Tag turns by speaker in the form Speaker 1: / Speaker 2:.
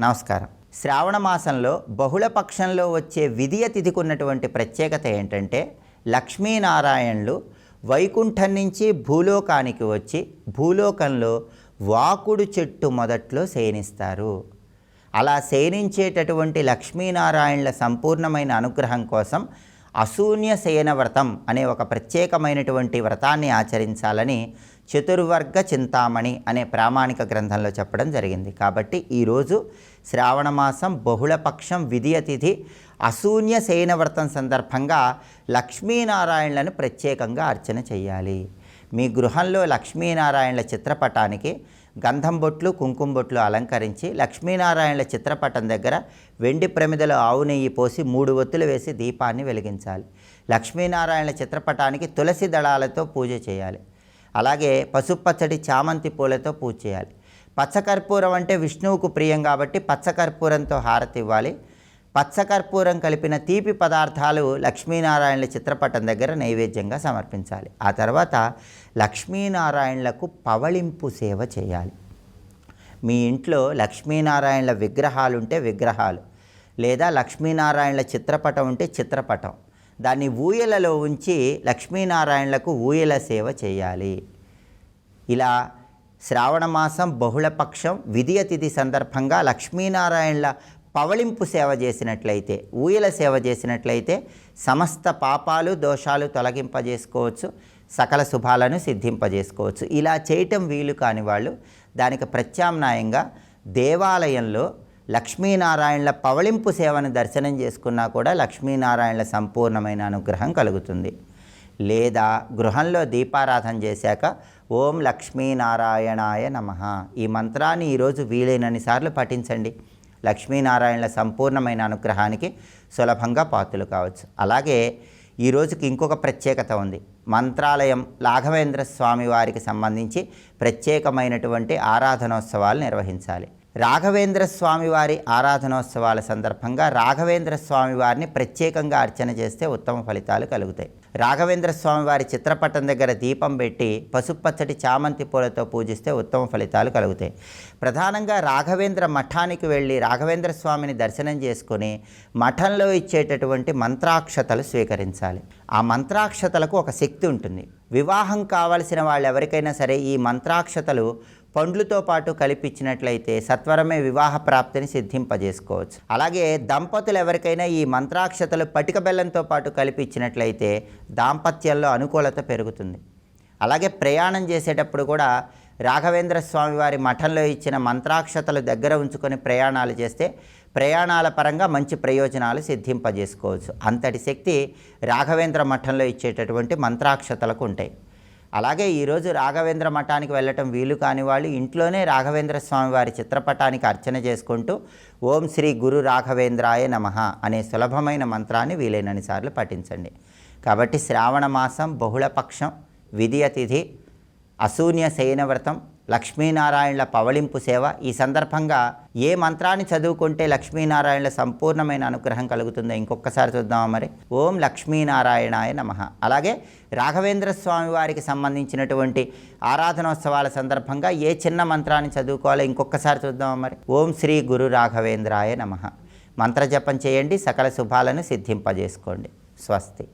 Speaker 1: నమస్కారం. శ్రావణ మాసంలో బహుళ పక్షంలో వచ్చే విధియ తిథికి ఉన్నటువంటి ప్రత్యేకత ఏంటంటే లక్ష్మీనారాయణులు వైకుంఠం నుంచి భూలోకానికి వచ్చి భూలోకంలో వాకుడు చెట్టు మొదట్లో శయనిస్తారు. అలా శయనించేటటువంటి లక్ష్మీనారాయణుల సంపూర్ణమైన అనుగ్రహం కోసం అశూన్య శయన వ్రతం అనే ఒక ప్రత్యేకమైనటువంటి వ్రతాన్ని ఆచరించాలని చతుర్వర్గ చింతామణి అనే ప్రామాణిక గ్రంథంలో చెప్పడం జరిగింది. కాబట్టి ఈరోజు శ్రావణ మాసం బహుళపక్షం విధియ తిథి అశూన్య శయన వ్రతం సందర్భంగా లక్ష్మీనారాయణలను ప్రత్యేకంగా అర్చన చేయాలి. మీ గృహంలో లక్ష్మీనారాయణల చిత్రపటానికి గంధం బొట్లు కుంకుమ బొట్లు అలంకరించి లక్ష్మీనారాయణుల చిత్రపటం దగ్గర వెండి ప్రమిదలో ఆవు నెయ్యి పోసి మూడు ఒత్తులు వేసి దీపాన్ని వెలిగించాలి. లక్ష్మీనారాయణ చిత్రపటానికి తులసి దళాలతో పూజ చేయాలి. అలాగే పసుపచ్చడి చామంతి పూలతో పూజ చేయాలి. పచ్చకర్పూరం అంటే విష్ణువుకు ప్రియం కాబట్టి పచ్చకర్పూరంతో హారతి ఇవ్వాలి. పచ్చకర్పూరం కలిపిన తీపి పదార్థాలు లక్ష్మీనారాయణల చిత్రపటం దగ్గర నైవేద్యంగా సమర్పించాలి. ఆ తర్వాత లక్ష్మీనారాయణలకు పవళింపు సేవ చేయాలి. మీ ఇంట్లో లక్ష్మీనారాయణల విగ్రహాలు ఉంటే విగ్రహాలు లేదా లక్ష్మీనారాయణల చిత్రపటం ఉంటే చిత్రపటం. దాన్ని ఊయలలో ఉంచి లక్ష్మీనారాయణలకు ఊయల సేవ చేయాలి. ఇలా శ్రావణ మాసం బహుళపక్షం విధియ తిథి సందర్భంగా లక్ష్మీనారాయణల పవళింపు సేవ చేసినట్లయితే ఊయల సేవ చేసినట్లయితే సమస్త పాపాలు దోషాలు తొలగింపజేసుకోవచ్చు సకల శుభాలను సిద్ధింపజేసుకోవచ్చు. ఇలా చేయటం వీలు కాని వాళ్ళు దానికి ప్రత్యామ్నాయంగా దేవాలయంలో లక్ష్మీనారాయణల పవళింపు సేవను దర్శనం చేసుకున్నా కూడా లక్ష్మీనారాయణల సంపూర్ణమైన అనుగ్రహం కలుగుతుంది. లేదా గృహంలో దీపారాధన చేశాక ఓం లక్ష్మీనారాయణాయ నమ. ఈ మంత్రాన్ని ఈరోజు వీలైనన్ని సార్లు పఠించండి. లక్ష్మీనారాయణల సంపూర్ణమైన అనుగ్రహానికి సులభంగా పాత్రలు కావచ్చు. అలాగే ఈ రోజుకి ఇంకొక ప్రత్యేకత ఉంది. మంత్రాలయం లాఘవేంద్ర స్వామి వారికి సంబంధించి ప్రత్యేకమైనటువంటి ఆరాధనోత్సవాలు నిర్వహించాలి. రాఘవేంద్ర స్వామివారి ఆరాధనోత్సవాల సందర్భంగా రాఘవేంద్ర స్వామి వారిని ప్రత్యేకంగా అర్చన చేస్తే ఉత్తమ ఫలితాలు కలుగుతాయి. రాఘవేంద్ర స్వామివారి చిత్రపటం దగ్గర దీపం పెట్టి పసుపచ్చటి చామంతి పూలతో పూజిస్తే ఉత్తమ ఫలితాలు కలుగుతాయి. ప్రధానంగా రాఘవేంద్ర మఠానికి వెళ్ళి రాఘవేంద్ర స్వామిని దర్శనం చేసుకొని మఠంలో ఇచ్చేటటువంటి మంత్రాక్షతలు స్వీకరించాలి. ఆ మంత్రాక్షతలకు ఒక శక్తి ఉంటుంది. వివాహం కావలసిన వాళ్ళు ఎవరికైనా సరే ఈ మంత్రాక్షతలు పండ్లతో పాటు కలిపిచ్చినట్లయితే సత్వరమే వివాహ ప్రాప్తిని సిద్ధింపజేసుకోవచ్చు. అలాగే దంపతులు ఎవరికైనా ఈ మంత్రాక్షతలు పటిక బెల్లంతో పాటు కలిపిచ్చినట్లయితే దాంపత్యంలో అనుకూలత పెరుగుతుంది. అలాగే ప్రయాణం చేసేటప్పుడు కూడా రాఘవేంద్ర స్వామి వారి మఠంలో ఇచ్చిన మంత్రాక్షతలు దగ్గర ఉంచుకొని ప్రయాణాలు చేస్తే ప్రయాణాల పరంగా మంచి ప్రయోజనాలు సిద్ధింపజేసుకోవచ్చు. అంతటి శక్తి రాఘవేంద్ర మఠంలో ఇచ్చేటటువంటి మంత్రాక్షతలకు ఉంటాయి. అలాగే ఈరోజు రాఘవేంద్ర మఠానికి వెళ్ళటం వీలు కాని వాళ్ళు ఇంట్లోనే రాఘవేంద్ర స్వామి వారి చిత్రపటానికి అర్చన చేసుకుంటూ ఓం శ్రీ గురు రాఘవేంద్రాయ నమ అనే సులభమైన మంత్రాన్ని వీలైనన్ని సార్లు పఠించండి. కాబట్టి శ్రావణ మాసం బహుళపక్షం విధియతిథి అశూన్య శయనవ్రతం లక్ష్మీనారాయణల పవళింపు సేవ. ఈ సందర్భంగా ఏ మంత్రాన్ని చదువుకుంటే లక్ష్మీనారాయణల సంపూర్ణమైన అనుగ్రహం కలుగుతుందో ఇంకొకసారి చూద్దామా మరి. ఓం లక్ష్మీనారాయణాయ నమ. అలాగే రాఘవేంద్ర స్వామి వారికి సంబంధించినటువంటి ఆరాధనోత్సవాల సందర్భంగా ఏ చిన్న మంత్రాన్ని చదువుకోవాలో ఇంకొకసారి చూద్దామా మరి. ఓం శ్రీ గురు రాఘవేంద్రాయ నమ. మంత్రజపం చేయండి సకల శుభాలను సిద్ధింపజేసుకోండి. స్వస్తి.